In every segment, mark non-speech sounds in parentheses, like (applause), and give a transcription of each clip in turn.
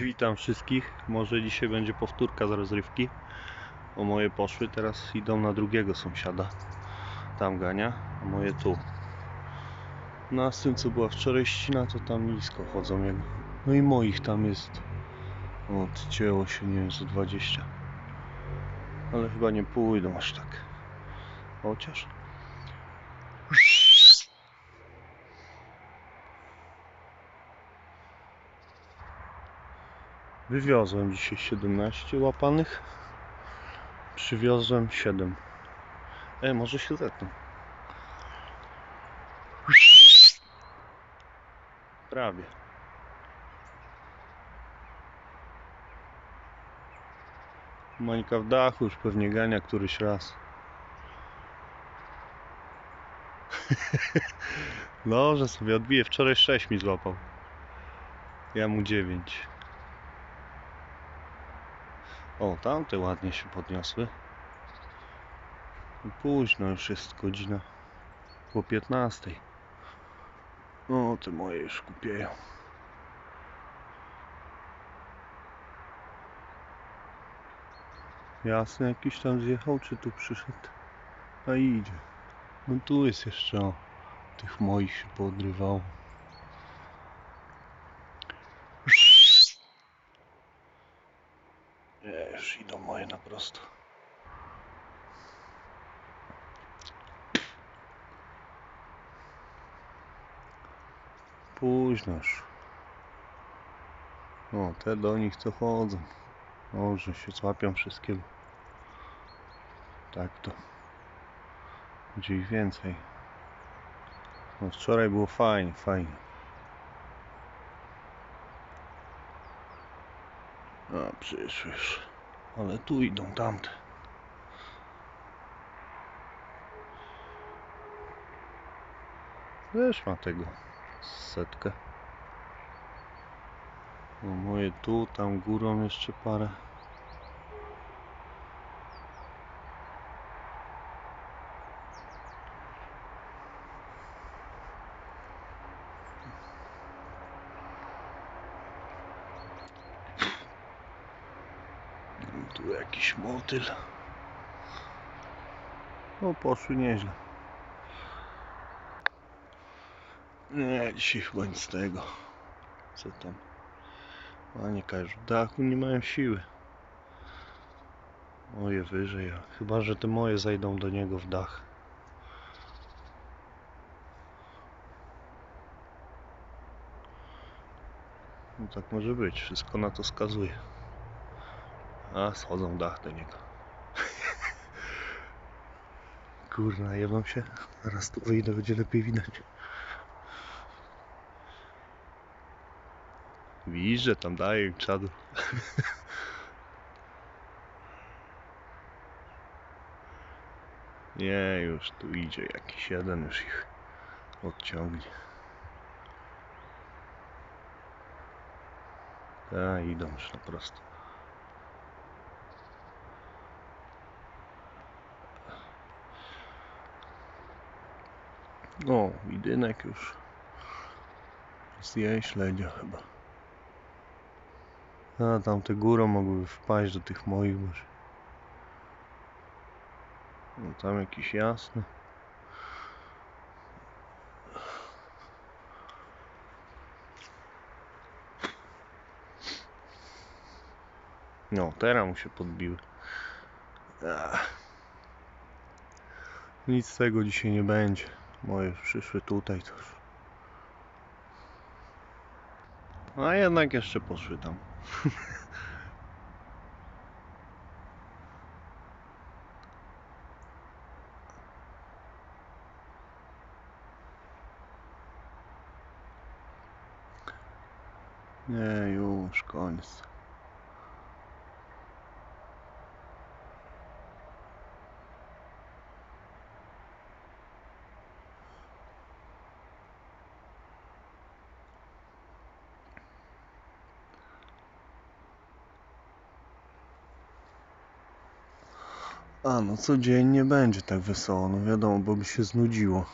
Witam wszystkich. Może dzisiaj będzie powtórka z rozrywki. Bo moje poszły, teraz idą na drugiego sąsiada. Tam gania, a moje tu. No a z tym co była wczoraj ścina, to tam nisko chodzą jego. No i moich tam jest. Odcięło się, nie wiem, z 20. Ale chyba nie pójdą aż tak. Chociaż. Wywiozłem dzisiaj 17 łapanych. Przywiozłem 7. E, może się zetną. Prawie. Mańka w dachu już pewnie gania któryś raz. (laughs) Dobrze sobie odbije. Wczoraj 6 mi złapał. Ja mu 9. O, tamte ładnie się podniosły. Późno już jest godzina po 15. O, te moje już kupieją. Jasny jakiś tam zjechał, czy tu przyszedł? A idzie. No tu jest jeszcze o, tych moich się poodrywało. Już idą moje na prosto. Późno już. O, te do nich co chodzą. Może się złapią wszystkiego. Tak to. Będzie ich więcej. No wczoraj było fajnie, fajnie. A, przyszły już. Ale tu idą tamte. Też ma tego setkę. No moje tu, tam górą jeszcze parę. Tu jakiś motyl. O, poszły nieźle. Nie, dzisiaj chyba nic z tego. Co tam? Panie każ, w dachu nie mają siły. Moje wyżej, chyba, że te moje zajdą do niego w dach. No tak może być, wszystko na to wskazuje. A, schodzą dach do niego. Kurna, jebam się. Zaraz tu wyjdę, będzie lepiej widać. Widzisz, że tam daje czadu. (laughs) Nie, już tu idzie jakiś jeden, już ich odciągnie. A, idą już na prosto. O, jedynek już zje śledzia chyba. A tamte górą mogłyby wpaść do tych moich może. No tam jakiś jasny. No, teraz mu się podbiły. Ach. Nic z tego dzisiaj nie będzie. Moje przyszły tutaj już. A jednak jeszcze poszły tam. (laughs) Nie, już koniec. A no codziennie będzie tak wesoło, no wiadomo, bo by się znudziło.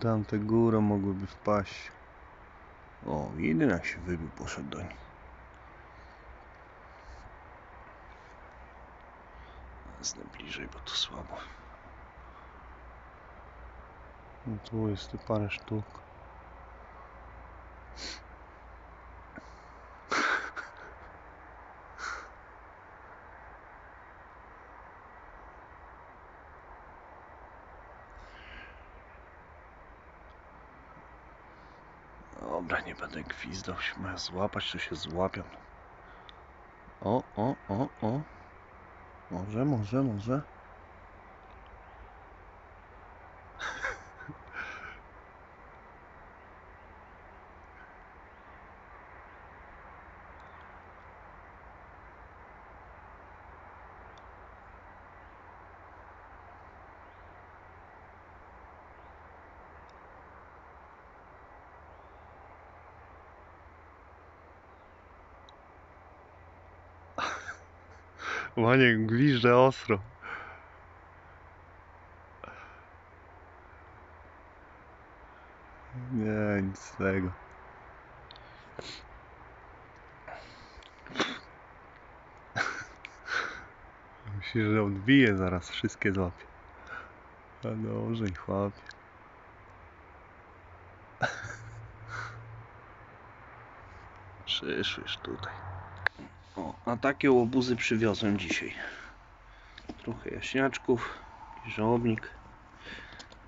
Tamte górą mogłyby wpaść. O, jeden jak się wybił, poszedł do nich. Znę bliżej, bo to słabo. No tu jest tu parę sztuk. Dobra, nie będę gwizdał, się złapać, to się złapią. O, o, o, o. Może, może, może. Maniek gwizdże ostro. Nie, nic z tego. (laughs) Myślę, że odbije zaraz, wszystkie złapie. A dobrze, chłopie. (laughs) Przyszłyś tutaj. O, a takie łobuzy przywiozłem dzisiaj. Trochę jaśniaczków, żołobnik,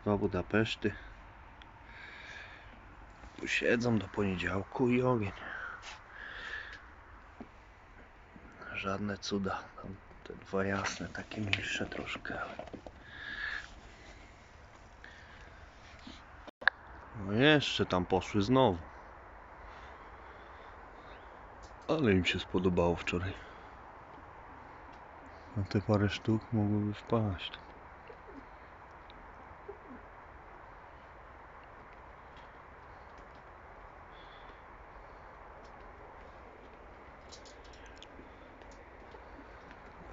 dwa Budapeszty. Siedzą do poniedziałku i ogień. Żadne cuda. Tam te dwa jasne, takie mniejsze troszkę. No jeszcze tam poszły znowu. Ale im się spodobało wczoraj. A te parę sztuk mogłyby wpaść.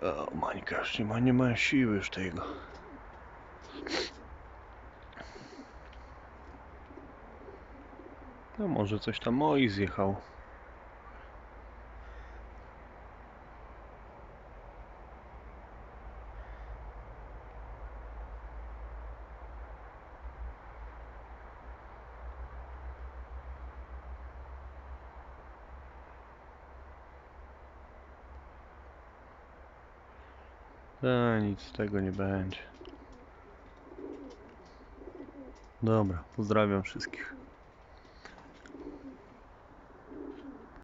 O, Mańka już nie ma, nie ma siły już tego. No może coś tam moi zjechał. A, nic z tego nie będzie. Dobra, pozdrawiam wszystkich.